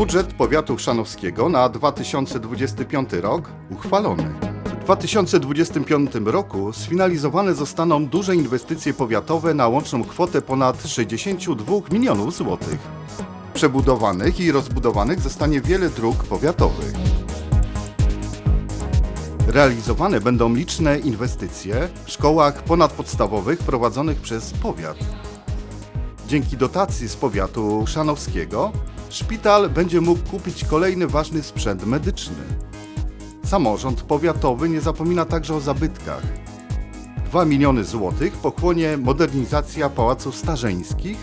Budżet powiatu chrzanowskiego na 2025 rok uchwalony. W 2025 roku sfinalizowane zostaną duże inwestycje powiatowe na łączną kwotę ponad 62 milionów złotych. Przebudowanych i rozbudowanych zostanie wiele dróg powiatowych. Realizowane będą liczne inwestycje w szkołach ponadpodstawowych prowadzonych przez powiat. Dzięki dotacji z powiatu szanowskiego szpital będzie mógł kupić kolejny ważny sprzęt medyczny. Samorząd powiatowy nie zapomina także o zabytkach. 2 miliony złotych pochłonie modernizacja pałaców starzeńskich,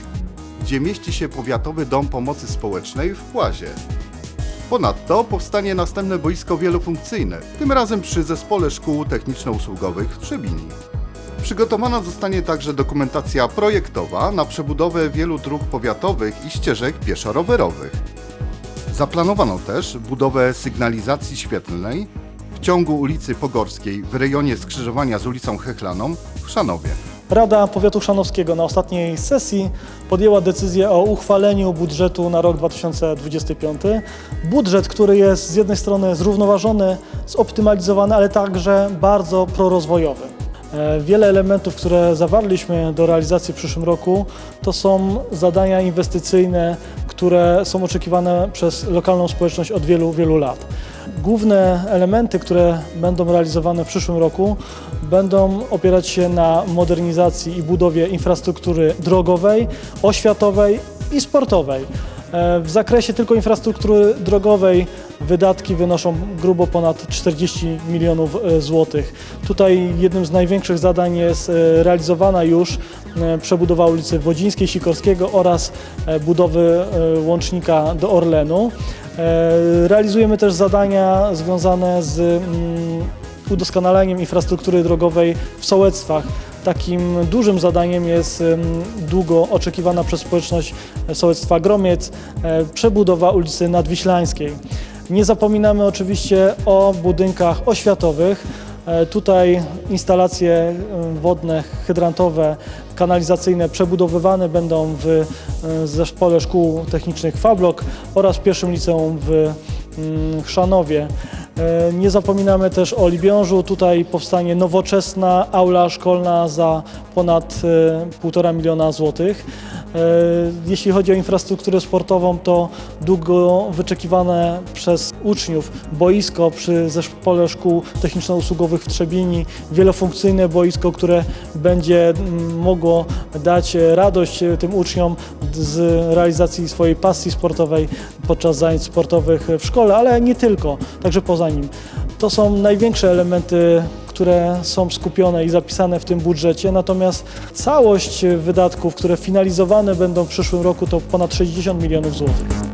gdzie mieści się powiatowy dom pomocy społecznej w Płazie. Ponadto powstanie następne boisko wielofunkcyjne, tym razem przy Zespole Szkół Techniczno-Usługowych w Trzebini. Przygotowana zostanie także dokumentacja projektowa na przebudowę wielu dróg powiatowych i ścieżek pieszo-rowerowych. Zaplanowano też budowę sygnalizacji świetlnej w ciągu ulicy Pogorskiej w rejonie skrzyżowania z ulicą Hechlaną w Szanowie. Rada Powiatu Szanowskiego na ostatniej sesji podjęła decyzję o uchwaleniu budżetu na rok 2025. Budżet, który jest z jednej strony zrównoważony, zoptymalizowany, ale także bardzo prorozwojowy. E, Wiele elementów, które zawarliśmy do realizacji w przyszłym roku, to są zadania inwestycyjne, które są oczekiwane przez lokalną społeczność od wielu, wielu lat. Główne elementy, które będą realizowane w przyszłym roku, będą opierać się na modernizacji i budowie infrastruktury drogowej, oświatowej i sportowej. E, W zakresie tylko infrastruktury drogowej wydatki wynoszą grubo ponad 40 milionów e, złotych. Tutaj jednym z największych zadań jest e, realizowana już przebudowa ulicy Wodzińskiej, Sikorskiego oraz budowy łącznika do Orlenu. Realizujemy też zadania związane z mm, udoskonaleniem infrastruktury drogowej w sołectwach. Takim dużym zadaniem jest długo oczekiwana przez społeczność sołectwa Gromiec e, przebudowa ulicy Nadwiślańskiej. Nie zapominamy oczywiście o budynkach oświatowych. E, Tutaj instalacje wodne, hydrantowe, kanalizacyjne przebudowywane będą w e, zespole szkół technicznych Fablok oraz pierwszym liceum w mm, Chrzanowie. E, Nie zapominamy też o Libiążu. Tutaj powstanie nowoczesna aula szkolna za ponad e, 1,5 miliona złotych. E, Jeśli chodzi o infrastrukturę sportową, to długo wyczekiwane przez uczniów boisko przy zespole szkół techniczno-usługowych w Trzebini, wielofunkcyjne boisko, które będzie mm, mogło dać radość e, tym uczniom z realizacji swojej pasji sportowej podczas zajęć sportowych w szkole, ale nie tylko, także poza nim. To są największe elementy które są skupione i zapisane w tym budżecie, natomiast całość wydatków, które finalizowane będą w przyszłym roku, to ponad 60 milionów złotych.